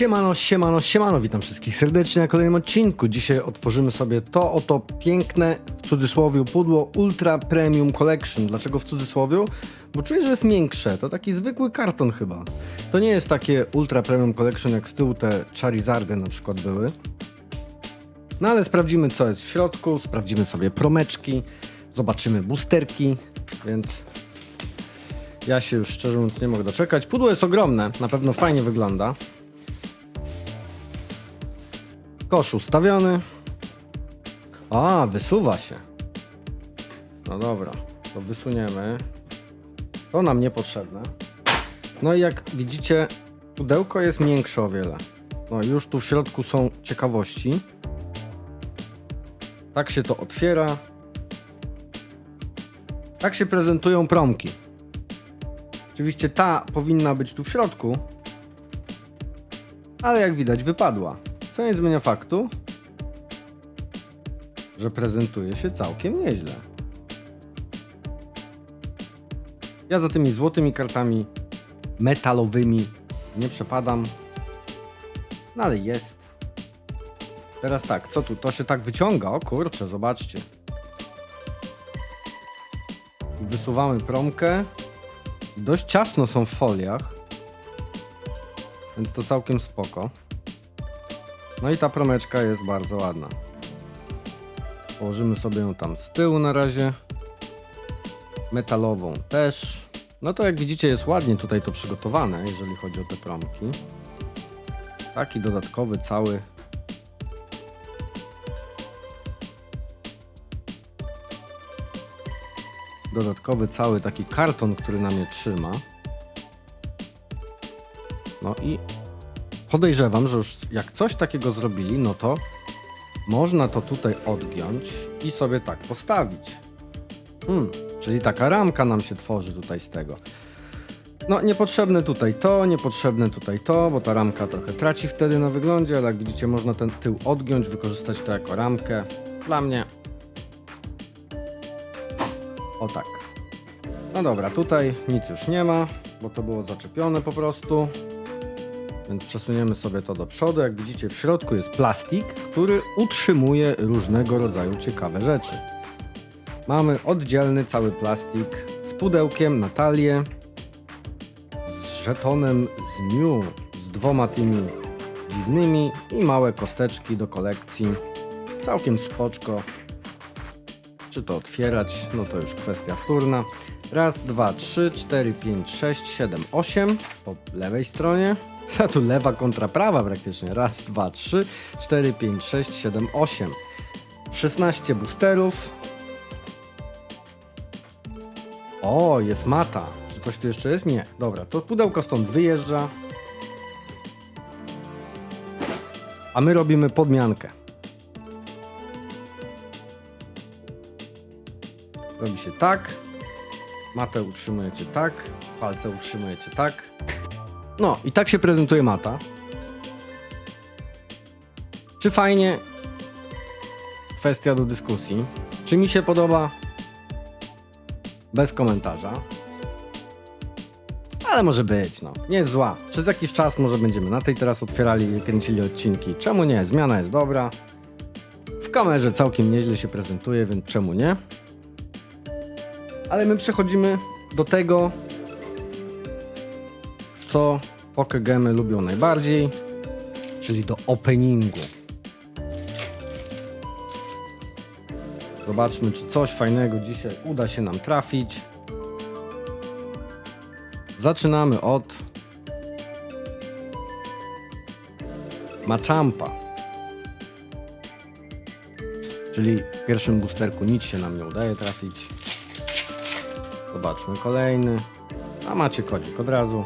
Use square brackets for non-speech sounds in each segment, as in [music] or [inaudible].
Siemano, siemano, siemano, witam wszystkich serdecznie na kolejnym odcinku. Dzisiaj otworzymy sobie to oto piękne, w cudzysłowie, pudło Ultra Premium Collection. Dlaczego w cudzysłowie? Bo czuję, że jest miększe, to taki zwykły karton chyba. To nie jest takie Ultra Premium Collection jak z tyłu te Charizardy na przykład były. No ale sprawdzimy co jest w środku, sprawdzimy sobie promeczki, zobaczymy boosterki, więc ja się już szczerze mówiąc nie mogę doczekać. Pudło jest ogromne, na pewno fajnie wygląda. Kosz ustawiony. A, wysuwa się. No dobra, to wysuniemy. To nam niepotrzebne. No i jak widzicie, pudełko jest miększe o wiele. No już tu w środku są ciekawości. Tak się to otwiera. Tak się prezentują promki. Oczywiście ta powinna być tu w środku, ale jak widać wypadła. Co nie zmienia faktu, że prezentuje się całkiem nieźle. Ja za tymi złotymi kartami metalowymi nie przepadam, no ale jest. Teraz tak, co tu? To się tak wyciąga. O kurczę, zobaczcie. Wysuwamy promkę. Dość ciasno są w foliach, więc to całkiem spoko. No i ta promeczka jest bardzo ładna. Położymy sobie ją tam z tyłu na razie. Metalową też. No to jak widzicie jest ładnie tutaj to przygotowane, jeżeli chodzi o te promki. Taki dodatkowy cały dodatkowy cały taki karton, który na mnie trzyma. No i podejrzewam, że już jak coś takiego zrobili, no to można to tutaj odgiąć i sobie tak postawić. Hmm, czyli taka ramka nam się tworzy tutaj z tego. No, niepotrzebne tutaj to, niepotrzebne tutaj to, bo ta ramka trochę traci wtedy na wyglądzie, ale jak widzicie, można ten tył odgiąć, wykorzystać to jako ramkę. Dla mnie o tak. No dobra, tutaj nic już nie ma, bo to było zaczepione po prostu. Więc przesuniemy sobie to do przodu. Jak widzicie, w środku jest plastik, który utrzymuje różnego rodzaju ciekawe rzeczy. Mamy oddzielny cały plastik z pudełkiem na talię, z żetonem z Mew, z dwoma tymi dziwnymi i małe kosteczki do kolekcji. Całkiem spoczko. Czy to otwierać? No to już kwestia wtórna. Raz, dwa, trzy, cztery, pięć, sześć, siedem, osiem. Po lewej stronie. [laughs] A tu lewa kontra prawa praktycznie. Raz, dwa, trzy, cztery, pięć, sześć, siedem, osiem. 16 boosterów. O, jest mata. Czy coś tu jeszcze jest? Nie. Dobra, to pudełko stąd wyjeżdża. A my robimy podmiankę. Robi się tak. Matę utrzymujecie tak. Palce utrzymujecie tak. No i tak się prezentuje mata. Czy fajnie? Kwestia do dyskusji. Czy mi się podoba? Bez komentarza. Ale może być, no. Nie jest zła. Przez jakiś czas może będziemy na tej teraz otwierali i kręcili odcinki. Czemu nie? Zmiana jest dobra. W kamerze całkiem nieźle się prezentuje, więc czemu nie? Ale my przechodzimy do tego, co Pokegemy lubią najbardziej, czyli do openingu. Zobaczmy, czy coś fajnego dzisiaj uda się nam trafić. Zaczynamy od Machampa. Czyli w pierwszym boosterku nic się nam nie udaje trafić. Zobaczmy kolejny. A macie kodzik od razu.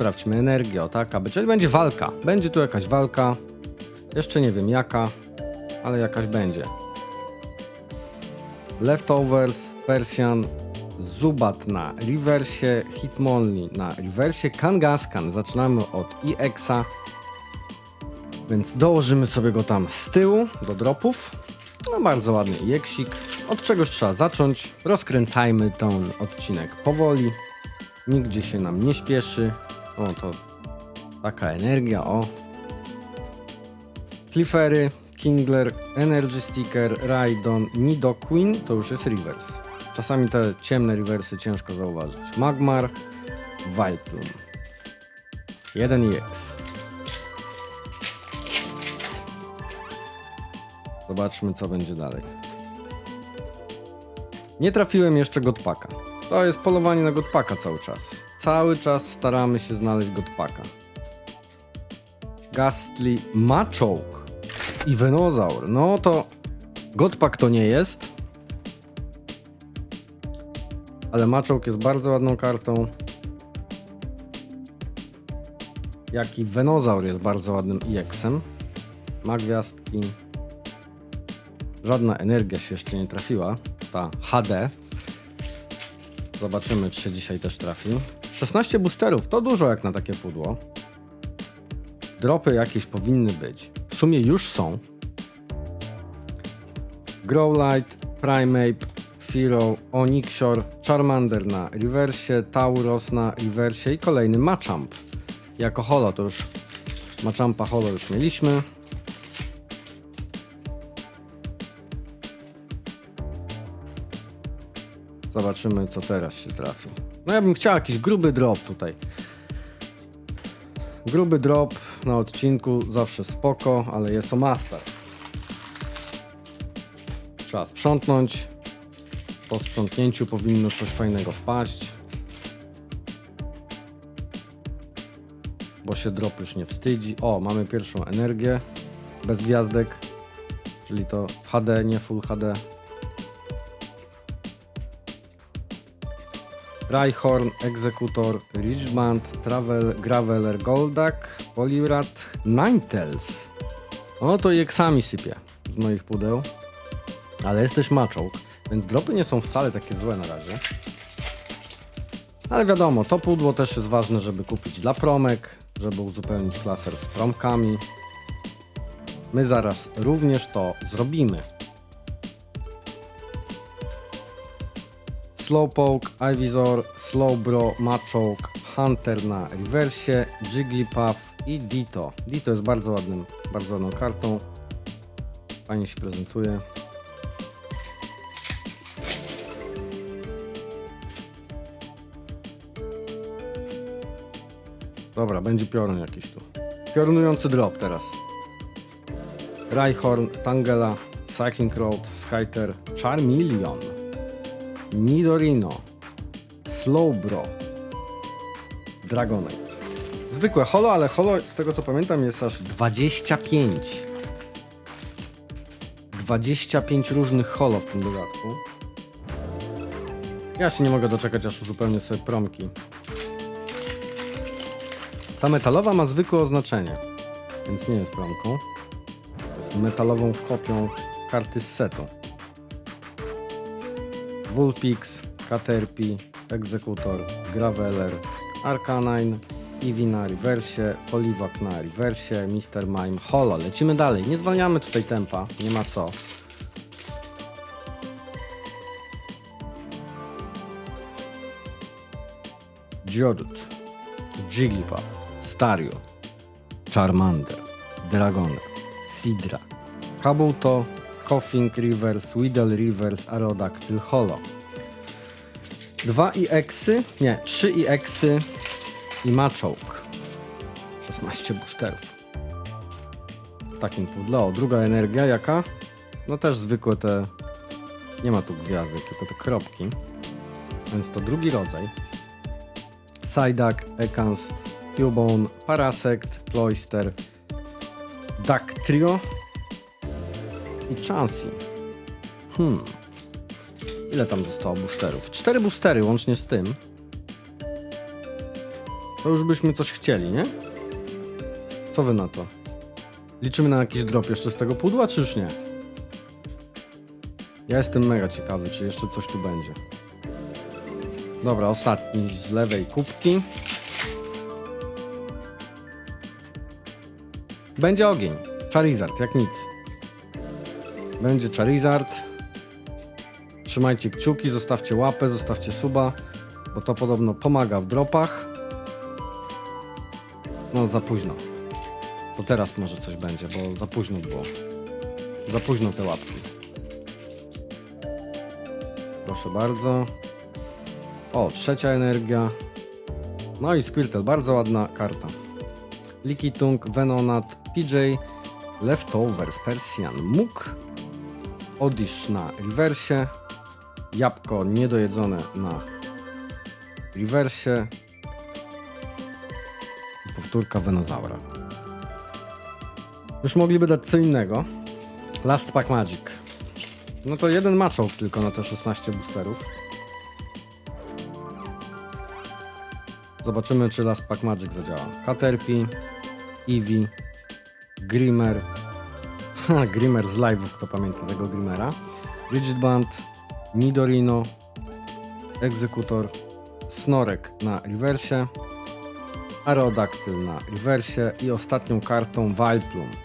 Sprawdźmy energię, o tak, aby. Czyli będzie walka. Będzie tu jakaś walka. Jeszcze nie wiem jaka, ale jakaś będzie. Leftovers, Persian, Zubat na rewersie, Hitmonlee na rewersie, Kangaskhan. Zaczynamy od EXa. Więc dołożymy sobie go tam z tyłu do dropów. No bardzo ładny jeksik. Od czegoś trzeba zacząć. Rozkręcajmy ten odcinek powoli. Nigdzie się nam nie śpieszy. O, to taka energia, o. Cliffery, Kingler, Energy Sticker, Raidon, Nidoqueen to już jest reverse. Czasami te ciemne rewersy ciężko zauważyć. Magmar, Viplum. 1 EX. Zobaczmy co będzie dalej. Nie trafiłem jeszcze Godpaka. To jest polowanie na Godpaka cały czas. Cały czas staramy się znaleźć Godpaka. Gastly Machoke i Venozaur. No to Godpak to nie jest. Ale Machoke jest bardzo ładną kartą. Jak i Venozaur jest bardzo ładnym EX-em. Ma gwiazdki. Żadna energia się jeszcze nie trafiła. Ta HD. Zobaczymy, czy się dzisiaj też trafi. 16 boosterów to dużo jak na takie pudło. Dropy jakieś powinny być. W sumie już są. Growlite, Primeape, Firo, Onyxior, Charmander na rewersie, Tauros na rewersie i kolejny Machamp. Jako holo to już Machampa holo już mieliśmy. Zobaczymy co teraz się trafi. No ja bym chciał jakiś gruby drop tutaj. Gruby drop na odcinku zawsze spoko, ale jest o master. Trzeba sprzątnąć. Po sprzątnięciu powinno coś fajnego wpaść. Bo się drop już nie wstydzi. O, mamy pierwszą energię. Bez gwiazdek. Czyli to w HD, nie Full HD. Rhyhorn, Executor, Ridgeband, Travel, Graveler, Goldak, Poliwrath, Ninetales. No to i eksami sypie z moich pudeł. Ale jest też Machoke, więc dropy nie są wcale takie złe na razie. Ale wiadomo, to pudło też jest ważne, żeby kupić dla promek, żeby uzupełnić klaser z promkami. My zaraz również to zrobimy. Slowpoke, Ivysaur, Slowbro, Machoke, Hunter na rewersie, Jigglypuff i Ditto. Ditto jest bardzo ładnym, bardzo ładną kartą. Fajnie się prezentuje. Dobra, będzie piorun jakiś tu. Piorunujący drop teraz. Rhyhorn, Tangela, Cycling Road, Skyter, Charmeleon. Nidorino, Slowbro, Dragonite. Zwykłe holo, ale holo z tego co pamiętam jest aż 25. 25 różnych holo w tym dodatku. Ja się nie mogę doczekać aż uzupełnię sobie promki. Ta metalowa ma zwykłe oznaczenie, więc nie jest promką. Jest metalową kopią karty z setu. Vulpix, Caterpie, Executor, Graveler, Arcanine, Eevee na rewersie, Poliwak na rewersie, Mr. Mime, Holo. Lecimy dalej, nie zwalniamy tutaj tempa, nie ma co. Geodude, Jigglypuff, Stario, Charmander, Dragoner, Sidra, Kabuto, Coughing Rivers, Weedle Rivers, Aerodactyl, Holo. Dwa EX-y, nie, trzy EX-y i Machoke. 16 boosterów. Takim pudle. O, druga energia jaka? No też zwykłe te... Nie ma tu gwiazdek, tylko te kropki. Więc to drugi rodzaj. Psyduck, Ekans, Cubone, Parasect, Cloyster, Dactrio i Chansey. Hmm. Ile tam zostało boosterów? Cztery boostery łącznie z tym. To już byśmy coś chcieli, nie? Co wy na to? Liczymy na jakiś drop jeszcze z tego pudła, czy już nie? Ja jestem mega ciekawy, czy jeszcze coś tu będzie. Dobra, ostatni z lewej kubki. Będzie ogień. Charizard, jak nic. Będzie Charizard. Trzymajcie kciuki, zostawcie łapę, zostawcie suba, bo to podobno pomaga w dropach. No, za późno. To teraz może coś będzie, bo za późno było. Za późno te łapki. Proszę bardzo. O, trzecia energia. No i Squirtle, bardzo ładna karta. Likitung, Venonat, PJ, Leftovers, Persian, Muk, Odish na rewersie, Jabłko niedojedzone na rewersie powtórka Venozaura. Już mogliby dać co innego. Last Pack Magic. No to jeden matchout tylko na te 16 boosterów. Zobaczymy, czy Last Pack Magic zadziała. Caterpie, Eevee, Grimmer. [laughs] Grimmer z live'ów, kto pamięta tego Grimmera. Rigid Band, Nidorino, Egzekutor, Snorek na rewersie, Aerodactyl na rewersie i ostatnią kartą Vileplume.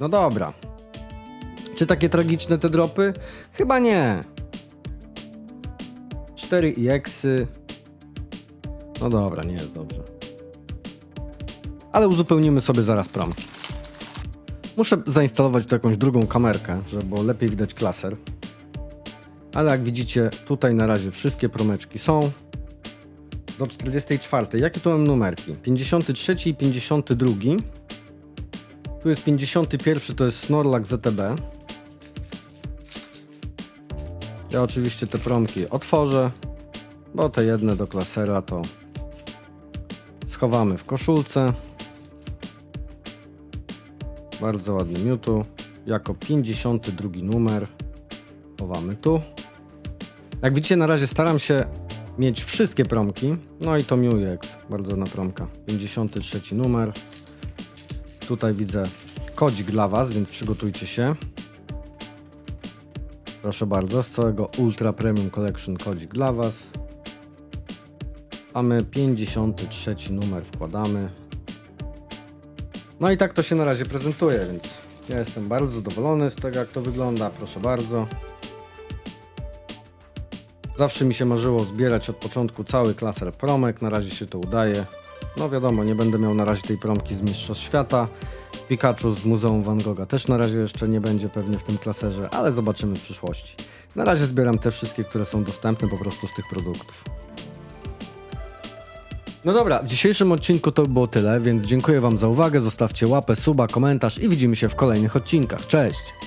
No dobra. Czy takie tragiczne te dropy? Chyba nie. 4 EXy. No dobra, nie jest dobrze. Ale uzupełnimy sobie zaraz promki. Muszę zainstalować tu jakąś drugą kamerkę, żeby lepiej widać klaser. Ale jak widzicie, tutaj na razie wszystkie promeczki są. Do 44. Jakie tu mam numerki? 53 i 52. Tu jest 51, to jest Snorlax ZTB. Ja oczywiście te promki otworzę, bo te jedne do klasera to schowamy w koszulce. Bardzo ładny Mewtwo. Jako 52 numer chowamy tu. Jak widzicie, na razie staram się mieć wszystkie promki. No i to Mewex, bardzo ładna promka. 53 numer. Tutaj widzę kodzik dla Was, więc przygotujcie się. Proszę bardzo, z całego Ultra Premium Collection kodzik dla Was. Mamy 53 numer, wkładamy. No i tak to się na razie prezentuje, więc ja jestem bardzo zadowolony z tego, jak to wygląda. Proszę bardzo. Zawsze mi się marzyło zbierać od początku cały klaser promek, na razie się to udaje. No wiadomo, nie będę miał na razie tej promki z Mistrzostw Świata. Pikachu z Muzeum Van Gogha też na razie jeszcze nie będzie pewnie w tym klaserze, ale zobaczymy w przyszłości. Na razie zbieram te wszystkie, które są dostępne po prostu z tych produktów. No dobra, w dzisiejszym odcinku to było tyle, więc dziękuję Wam za uwagę, zostawcie łapę, suba, komentarz i widzimy się w kolejnych odcinkach. Cześć!